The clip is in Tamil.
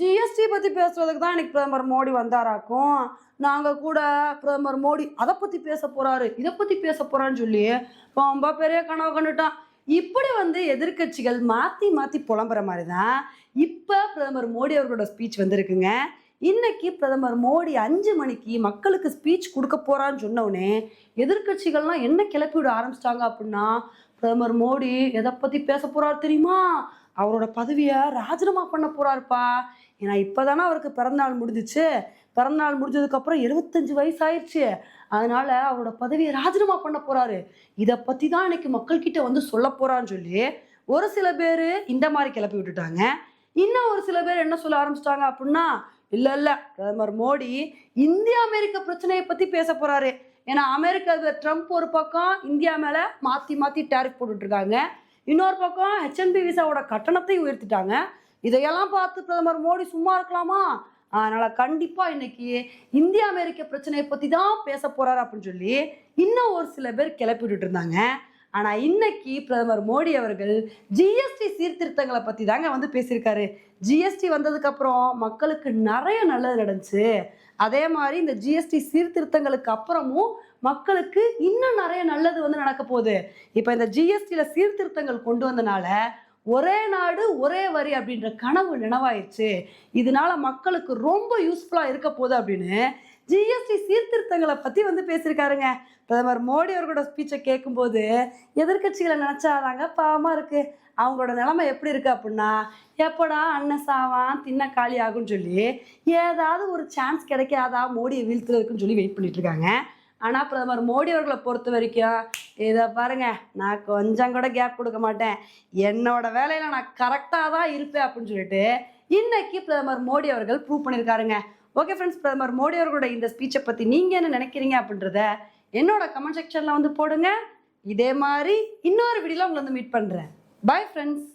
ஜிஎஸ்டி பற்றி பேசுறதுக்கு தான் இன்னைக்கு பிரதமர் மோடி வந்தாராக்கும். நாங்கள் கூட பிரதமர் மோடி அதை பற்றி பேச போகிறாரு இதை பற்றி பேச போகிறான்னு சொல்லி ரொம்ப பெரிய கனவு கண்டுட்டான். இப்படி வந்து எதிர்க்கட்சிகள் மாற்றி மாற்றி புலம்புற மாதிரி தான் இப்போ பிரதமர் மோடி அவர்களோட ஸ்பீச் வந்திருக்குங்க. இன்னைக்கு பிரதமர் மோடி அஞ்சு மணிக்கு மக்களுக்கு ஸ்பீச் கொடுக்க போகிறான்னு சொன்னோடனே எதிர்க்கட்சிகள்லாம் என்ன கிளப்பி விட ஆரம்பிச்சிட்டாங்க அப்படின்னா பிரதமர் மோடி எதை பற்றி பேச போகிறார் தெரியுமா? அவரோட பதவியை ராஜினாமா பண்ண போறாருப்பா. ஏன்னா இப்போதானே அவருக்கு பிறந்தநாள் முடிஞ்சிச்சு. பிறந்தநாள் முடிஞ்சதுக்கப்புறம் எழுபத்தஞ்சு வயசு ஆயிடுச்சு அதனால அவரோட பதவியை ராஜினாமா பண்ண போறாரு. இதை பற்றி தான் இன்னைக்கு மக்கள்கிட்ட வந்து சொல்ல போறான்னு சொல்லி ஒரு சில பேர் இந்த மாதிரி கிளப்பி விட்டுட்டாங்க. இன்னும் ஒரு சில பேர் என்ன சொல்ல ஆரம்பிச்சிட்டாங்க அப்படின்னா இல்லை இல்லை பிரதமர் மோடி இந்திய அமெரிக்க பிரச்சனையை பற்றி பேச போறாரு. ஏன்னா அமெரிக்க ட்ரம்ப் ஒரு பக்கம் இந்தியா மேலே மாற்றி மாற்றி டேரிஃப் போட்டுட்ருக்காங்க இன்னொரு பக்கம் ஹெச்என்பி விசாவோட கட்டணத்தை உயர்த்திட்டாங்க. இதையெல்லாம் பார்த்து பிரதமர் மோடி சும்மா இருக்கலாமா? அதனால் கண்டிப்பாக இன்னைக்கு இந்திய அமெரிக்க பிரச்சனையை பற்றி தான் பேச போகிறார் அப்படின்னு சொல்லி இன்னும் ஒரு சில பேர் கிளப்பி விட்டுட்டு இருந்தாங்க. ஆனால் இன்னைக்கு பிரதமர் மோடி அவர்கள் ஜிஎஸ்டி சீர்திருத்தங்களை பற்றி தாங்க வந்து பேசியிருக்காரு. ஜிஎஸ்டி வந்ததுக்கப்புறம் மக்களுக்கு நிறைய நல்லது நடந்துச்சு. அதே மாதிரி இந்த ஜிஎஸ்டி சீர்திருத்தங்களுக்கு அப்புறமும் மக்களுக்கு இன்னும் நிறைய நல்லது வந்து நடக்க போகுது. இப்போ இந்த ஜிஎஸ்டியில் சீர்திருத்தங்கள் கொண்டு வந்தனால ஒரே நாடு ஒரே வரி அப்படின்ற கனவு நினைவாயிருச்சு. இதனால மக்களுக்கு ரொம்ப யூஸ்ஃபுல்லாக இருக்க போகுது அப்படின்னு ஜிஎஸ்டி சீர்திருத்தங்களை பற்றி வந்து பேசியிருக்காருங்க. பிரதமர் மோடி அவர்களோட ஸ்பீச்சை கேட்கும்போது எதிர்க்கட்சிகளை நினச்சாதாங்க பாவமாக இருக்குது அவங்களோட நிலைமை எப்படி இருக்குது அப்படின்னா எப்படா அண்ணன் சாவான் தின்ன காலி ஆகும்னு சொல்லி ஏதாவது ஒரு சான்ஸ் கிடைக்காதா மோடியை வீழ்த்துறதுக்குன்னு சொல்லி வெயிட் பண்ணிட்டு இருக்காங்க. ஆனால் பிரதமர் மோடி அவர்களை பொறுத்த வரைக்கும் இதை பாருங்க நான் கொஞ்சம் கூட கேப் கொடுக்க மாட்டேன். என்னோட வேலையில நான் கரெக்டாக தான் இருப்பேன் அப்படின்னு சொல்லிட்டு இன்னைக்கு பிரதமர் மோடி அவர்கள் ப்ரூவ் பண்ணியிருக்காருங்க. ஓகே ஃப்ரெண்ட்ஸ் பிரதமர் மோடி அவர்களோட இந்த ஸ்பீச்சை பற்றி நீங்கள் என்ன நினைக்கிறீங்க அப்படின்றத என்னோட கமெண்ட் செக்ஷனில் வந்து போடுங்க. இதே மாதிரி இன்னொரு வீடியோவில் உங்களை வந்து மீட் பண்ணுறேன் பாய் ஃப்ரெண்ட்ஸ்